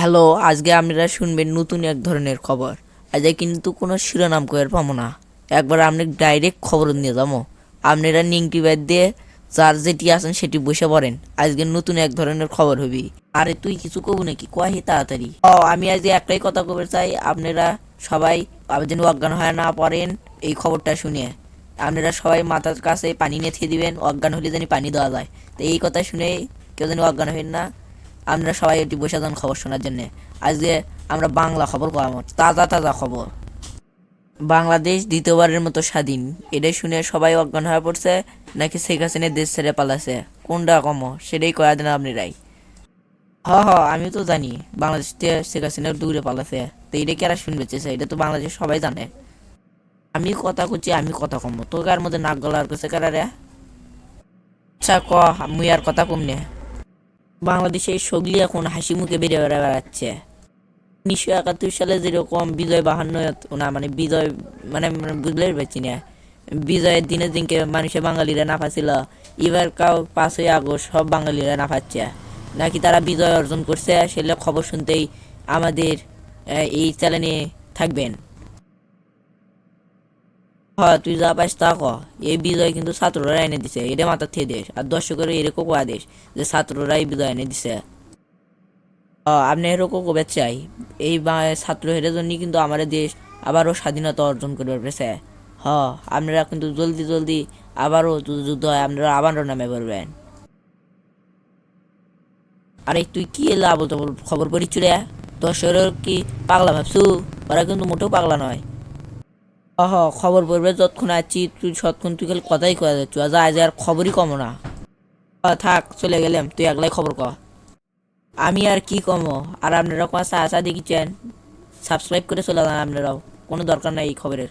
Hello, আজকে আপনারা শুনবেন নতুন এক ধরনের খবর। আজকে কিন্তু কোনো শিরোনাম করে পাবো না। একবার আপনি ডাইরেক্ট খবর নিয়ে যাব। আপনারা নিংটি ব্যাদ দিয়ে যার যেটি আছেন সেটি বসে পড়েন। আজকে নতুন এক ধরনের খবর হবি। আরে, তুই কিছু কবু নাকি? কয় তাড়াতাড়ি। ও, আমি আজকে একটাই কথা কবে চাই। আপনারা সবাই যেন অজ্ঞান হয় না পড়েন এই খবরটা শুনে। আপনারা সবাই মাথার কাছে পানি নিয়ে দিবেন। অজ্ঞান হলে যেন পানি দেওয়া যায়। তো এই কথা শুনে কেউ যেন অজ্ঞান হবেন না। আমরা সবাই এটি বসে যান খবর শোনার জন্য। আজকে আমরা বাংলা খবর করাম তাজা তাজা খবর। বাংলাদেশ দ্বিতীয়বারের মতো স্বাধীন। এটাই শুনে সবাই অজ্ঞান হয়ে পড়ছে, নাকি শেখ হাসিনা দেশ ছেড়ে পালাছে? কোনটা কম, সেটাই কয়া দেন আপনারাই হ হ, আমি তো জানি, বাংলাদেশ থেকে শেখ হাসিনা দূরে পালাছে। তো এটা কেরা শুনবে চেয়েছে এটা তো বাংলাদেশ সবাই জানে। আমি কথা করছি আমি কথা কম। তোর মধ্যে নাক গলার করছে কারা রে? আচ্ছা ক, মুই আর কথা কম নে। বাংলাদেশে সগলি এখন হাসি মুখে বেড়ে বেড়ে বেড়াচ্ছে। উনিশশো একাত্তর সালে যেরকম বিজয় বাহান্ন না মানে বিজয় মানে বুঝলে পারছি না। বিজয়ের দিনে দিনকে মানুষের বাঙালিরা না পাচ্ছিল এবার কাউ পাঁচই আগস্ট সব বাঙালিরা না পাচ্ছে নাকি তারা বিজয় অর্জন করছে সেগুলো খবর শুনতেই আমাদের এই চ্যানেলে থাকবেন। তুই যা পাইস তা ক। এই বিজয় কিন্তু ছাত্ররা এনে দিছে এটা মাথার থেকে দেশ। আর দর্শকের এরকম কোয়া দেশ যে ছাত্ররা এই বিজয় এনে দিছে। আপনি এরকম কবে চাই। এই ছাত্র হেরের জন্য কিন্তু আমাদের দেশ আবারও স্বাধীনতা অর্জন করে পেরেছে হ, আপনারা কিন্তু জলদি জলদি আবারও যদি যুদ্ধ হয়, আপনারা আবারও নামে পড়বেন। আরে, তুই কি এলা বলতো খবর পড়িচ্ছু রে দর্শকের কি পাগলা ভাবছু? ওরা কিন্তু মোটেও পাগলা নয়। অহ খবর পড়বে যতক্ষণ আছি, তুই সতক্ষণ তুই খালি কথাই কয়ে যাচ্ছ আজ আজ আর খবরই কম না। থাক, চলে গেলাম, তুই একলাই খবর ক। আমি আর কি কম? আর আপনারা আশা আশা দেখিছেন? সাবস্ক্রাইব করে চলে যান আপনারাও, কোনো দরকার নাই এই খবরের।